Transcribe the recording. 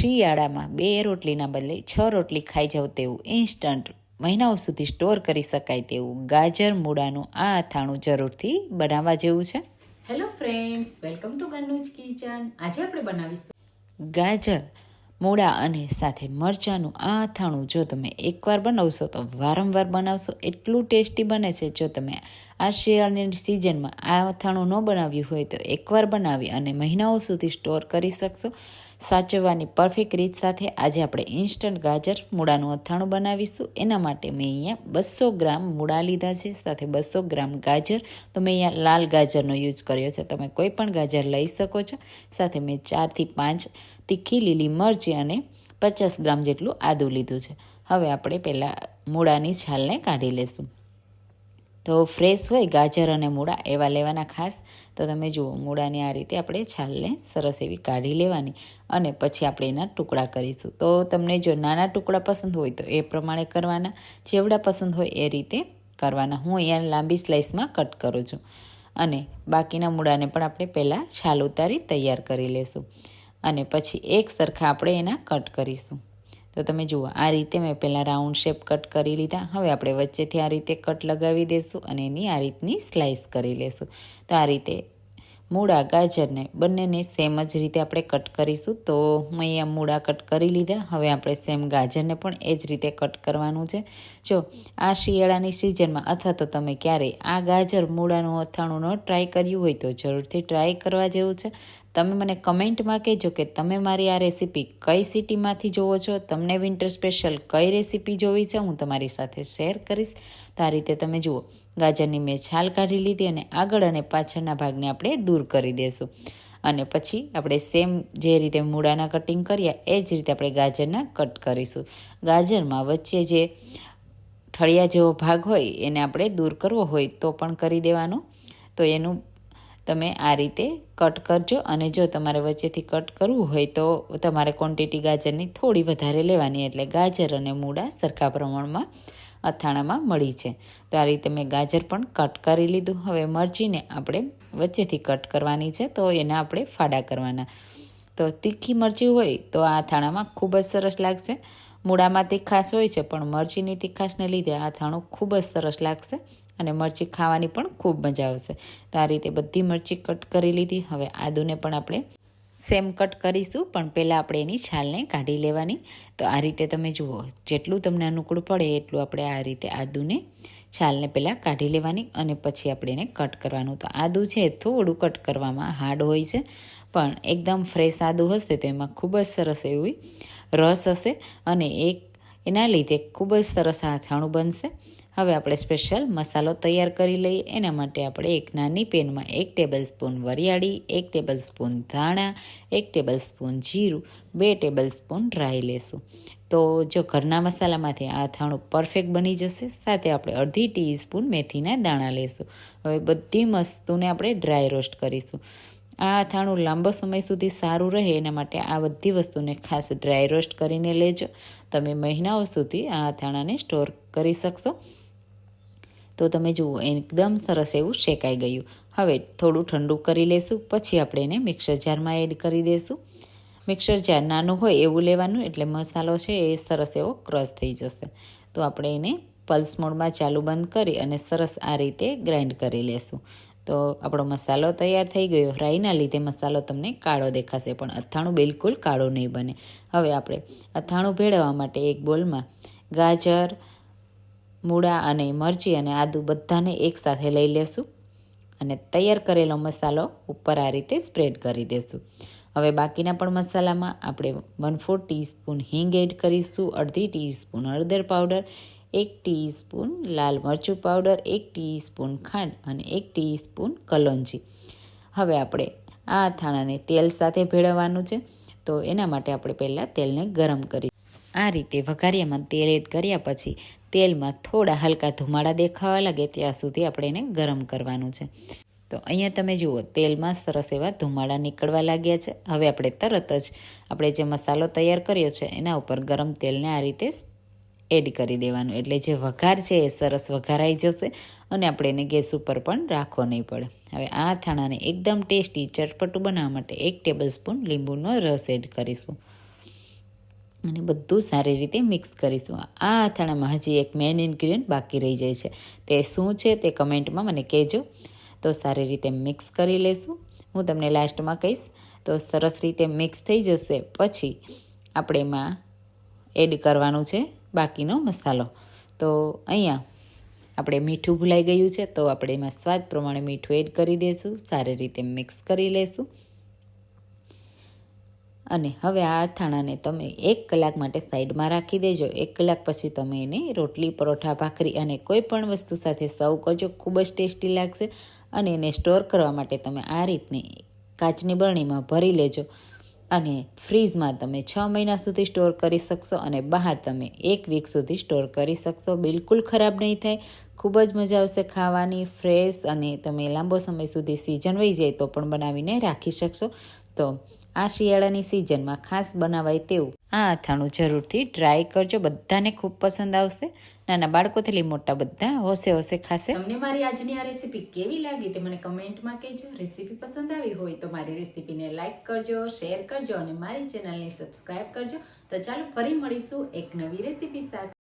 શિયાળામાં બે રોટલીના બદલે છ રોટલી ખાઈ જાવ તેવું ઇન્સ્ટન્ટ મહિનાઓ સુધી સ્ટોર કરી શકાય તેવું ગાજર મૂળાનું આ અથાણું જરૂરથી બનાવવા જેવું છે. હેલો ફ્રેન્ડ્સ વેલકમ ટુ ગન્નુજ કિચન આજે આપણે બનાવીશું ગાજર મૂળા અને સાથે મરચાંનું આ અથાણું. જો તમે એકવાર બનાવશો તો વારંવાર બનાવશો એટલું ટેસ્ટી બને છે. જો તમે આ શિયાળાની સિઝનમાં આ અથાણું ન બનાવ્યું હોય તો એકવાર બનાવી અને મહિનાઓ સુધી સ્ટોર કરી શકશો. સાચવવાની પરફેક્ટ રીત સાથે આજે આપણે ઇન્સ્ટન્ટ ગાજર મૂળાનું અથાણું બનાવીશું. એના માટે મેં અહીંયા બસો ગ્રામ મૂળા લીધા છે, સાથે બસો ગ્રામ ગાજર. તો મેં અહીંયા લાલ ગાજરનો યુઝ કર્યો છે. તમે કોઈ પણ ગાજર લઈ શકો છો. સાથે મેં ચારથી પાંચ તીખી લીલી મરચી અને પચાસ ગ્રામ જેટલું આદું લીધું છે. હવે આપણે પહેલાં મૂળાની છાલને કાઢી લેશું. તો ફ્રેશ હોય, ગાજર અને મૂળા એવા લેવાના ખાસ. તો તમે જુઓ, મૂળાની આ રીતે આપણે છાલને સરસ એવી કાઢી લેવાની અને પછી આપણે એના ટુકડા કરીશું. તો તમને જો નાના ટુકડા પસંદ હોય તો એ પ્રમાણે કરવાના, જેવડા પસંદ હોય એ રીતે કરવાના. હું અહીંયા લાંબી સ્લાઇસમાં કટ કરું છું. અને બાકીના મૂળાને પણ આપણે પહેલાં છાલ ઉતારી તૈયાર કરી લેશું. અને પછી એક સરખા આપણે એના કટ કરીશું. તો તમે જુઓ, આ રીતે મેં પહેલાં રાઉન્ડ શેપ કટ કરી લીધા. હવે આપણે વચ્ચેથી આ રીતે કટ લગાવી દઈશું અને એની આ રીતની સ્લાઇસ કરી લેશું. તો આ રીતે મૂળા ગાજરને બંનેને સેમ જ રીતે આપણે કટ કરીશું. તો મેં અહીંયા મૂળા કટ કરી લીધા. હવે આપણે સેમ ગાજરને પણ એ જ રીતે કટ કરવાનું છે. જો, આ શિયાળાની સિઝનમાં અથવા તો તમે ક્યારેય આ ગાજર મૂળાનું અથાણું ન ટ્રાય કર્યું હોય તો જરૂરથી ટ્રાય કરવા જેવું છે. તમે મને કમેન્ટમાં કહેજો કે તમે મારી આ રેસીપી કઈ સિટીમાંથી જોવો છો, તમને વિન્ટર સ્પેશિયલ કઈ રેસીપી જોવી છે હું તમારી સાથે શેર કરીશ. તો આ રીતે તમે જુઓ, ગાજરની મેં છાલ કાઢી લીધી અને આગળ અને પાછળના ભાગને આપણે દૂર કરી દેશું. અને પછી આપણે સેમ જે રીતે મૂળાના કટિંગ કર્યા, એ જ રીતે આપણે ગાજરના કટ કરીશું. ગાજરમાં વચ્ચે જે ઠળિયા જેવો ભાગ હોય એને આપણે દૂર કરવો હોય તો પણ કરી દેવાનો. તો એનું તમે આ રીતે કટ કરજો અને જો તમારે વચ્ચેથી કટ કરવું હોય તો તમારે ક્વોન્ટિટી ગાજરની થોડી વધારે લેવાની એટલે ગાજર અને મૂળા સરખા પ્રમાણમાં અથાણામાં મળી છે. તો આ રીતે મેં ગાજર પણ કટ કરી લીધું. હવે મરચીને આપણે વચ્ચેથી કટ કરવાની છે તો એને આપણે ફાડા કરવાના. તો તીખી મરચી હોય તો આ અથાણામાં ખૂબ જ સરસ લાગશે. મૂળામાં તીખાશ હોય છે પણ મરચીની તીખાશને લીધે આ અથાણું ખૂબ જ સરસ લાગશે. અને મરચી ખાવાની પણ ખૂબ મજા આવશે. તો આ રીતે બધી મરચી કટ કરી લીધી. હવે આદુને પણ આપણે સેમ કટ કરીશું, પણ પહેલાં આપણે એની છાલને કાઢી લેવાની. તો આ રીતે તમે જુઓ, જેટલું તમને અનુકૂળ પડે એટલું આપણે આ રીતે આદુને છાલને પહેલાં કાઢી લેવાની અને પછી આપણે એને કટ કરવાનું. તો આદું છે, થોડું કટ કરવામાં હાર્ડ હોય છે, પણ એકદમ ફ્રેશ આદુ હશે તો એમાં ખૂબ જ સરસ એવી રસ હશે અને એક એના લીધે ખૂબ જ સરસ અથાણું બનશે. હવે આપણે સ્પેશિયલ મસાલો તૈયાર કરી લઈએ. એના માટે આપણે એક નાની પેનમાં એક ટેબલ સ્પૂન વરિયાળી, એક ટેબલ સ્પૂન ધાણા, એક ટેબલ સ્પૂન જીરું, બે ટેબલ સ્પૂન રાઈ લેશું. તો જો ઘરના મસાલામાંથી આ અથાણું પરફેક્ટ બની જશે, સાથે આપણે અડધી ટીસ્પૂન મેથીના દાણા લેશું. હવે બધી વસ્તુને આપણે ડ્રાય રોસ્ટ કરીશું. આ અથાણું લાંબો સમય સુધી સારું રહે, એના માટે આ બધી વસ્તુને ખાસ ડ્રાય રોસ્ટ કરીને લેજો. તમે મહિનાઓ સુધી આ અથાણાને સ્ટોર કરી શકશો. તો તમે જુઓ, એકદમ સરસ એવું શેકાઈ ગયું. હવે થોડું ઠંડુ કરી લેશું, પછી આપણે એને મિક્સર જારમાં એડ કરી દઈશું મિક્સર જાર નાનું હોય એવું લેવાનું, એટલે મસાલો છે એ સરસ એવો ક્રશ થઈ જશે. તો આપણે એને પલ્સ મોડમાં ચાલુ બંધ કરી અને સરસ આ રીતે ગ્રાઇન્ડ કરી લેશું. તો આપણો મસાલો તૈયાર થઈ ગયો. રાઈના લીધે મસાલો તમને કાળો દેખાશે, પણ અથાણું બિલકુલ કાળો નહીં બને. હવે આપણે અથાણું ભેળવવા માટે એક બોલમાં ગાજર મૂળા અને મરચી અને આદુ બધાને એકસાથે લઈ લેશું અને તૈયાર કરેલો મસાલો ઉપર આ રીતે સ્પ્રેડ કરી દેશું. હવે બાકીના પણ મસાલામાં આપણે વન ફોર ટીસ્પૂન હિંગ એડ કરીશું, અડધી ટીસ્પૂન હળદર પાવડર, એક ટીસ્પૂન લાલ મરચું પાવડર, એક ટીસ્પૂન ખાંડ અને એક ટીસ્પૂન કલોંજી. હવે આપણે આ અથાણાને તેલ સાથે ભેળવવાનું છે, તો એના માટે આપણે પહેલાં તેલને ગરમ કરી આ રીતે વઘારિયામાં તેલ એડ કર્યા પછી તેલમાં થોડા હલકા ધુમાડા દેખાવા લાગે ત્યાં સુધી આપણે એને ગરમ કરવાનું છે. તો અહીંયા તમે જુઓ, તેલમાં સરસ એવા ધુમાડા નીકળવા લાગ્યા છે. હવે આપણે તરત જ આપણે જે મસાલો તૈયાર કર્યો છે, એના ઉપર ગરમ તેલને આ રીતે એડ કરી દેવાનું. એટલે જે વઘાર છે એ સરસ વઘારાઈ જશે અને આપણે એને ગેસ ઉપર પણ રાખવો નહીં પડે. હવે આ થાણાને એકદમ ટેસ્ટી ચટપટું બનાવવા માટે એક ટેબલ સ્પૂન લીંબુનો રસ એડ કરીશું. અને બધું સારી રીતે મિક્સ કરીશું. આ અથાણામાં હજી એક મેઇન ઇન્ગ્રીડિયન્ટ બાકી રહી જાય છે. તે શું છે તે કમેન્ટમાં મને કહેજો. તો સારી રીતે મિક્સ કરી લેશું. હું તમને લાસ્ટમાં કહીશ. તો સરસ રીતે મિક્સ થઈ જશે. પછી આપણે એમાં એડ કરવાનું છે બાકીનો મસાલો. તો અહીંયા આપણે મીઠું ભૂલાઈ ગયું છે. તો આપણે એમાં સ્વાદ પ્રમાણે મીઠું એડ કરી દઈશું સારી રીતે મિક્સ કરી લેશું. અને હવે આ અથાણાને તમે એક કલાક માટે સાઈડમાં રાખી દેજો. એક કલાક પછી તમે એને રોટલી, પરોઠા, ભાખરી અને કોઈ પણ વસ્તુ સાથે સર્વ કરજો. ખૂબ જ ટેસ્ટી લાગશે અને એને સ્ટોર કરવા માટે તમે આ રીતની કાચની બરણીમાં ભરી લેજો. અને ફ્રીઝમાં તમે છ મહિના સુધી સ્ટોર કરી શકશો અને બહાર તમે એક વીક સુધી સ્ટોર કરી શકશો. બિલકુલ ખરાબ નહીં થાય. ખૂબ જ મજા આવશે ખાવાની, ફ્રેશ અને તમે લાંબો સમય સુધી સિઝન વહી જાય તો પણ બનાવીને રાખી શકશો. તો આ શિયાળાની સિઝનમાં ખાસ બનાવાય તેવું. આ અથાણું જરૂરથી ટ્રાય કરજો. બધાને ખૂબ પસંદ આવશે. નાના બાળકોથી લઈ મોટા બધા હોશે હોશે ખાશે. તમને મારી આજની આ રેસીપી કેવી લાગી તે મને કમેન્ટમાં કહેજો. રેસીપી પસંદ આવી હોય તો મારી રેસીપીને લાઈક કરજો શેર કરજો અને મારી ચેનલને સબસ્ક્રાઇબ કરજો. તો ચાલો ફરી મળીશું એક નવી રેસીપી સાથે.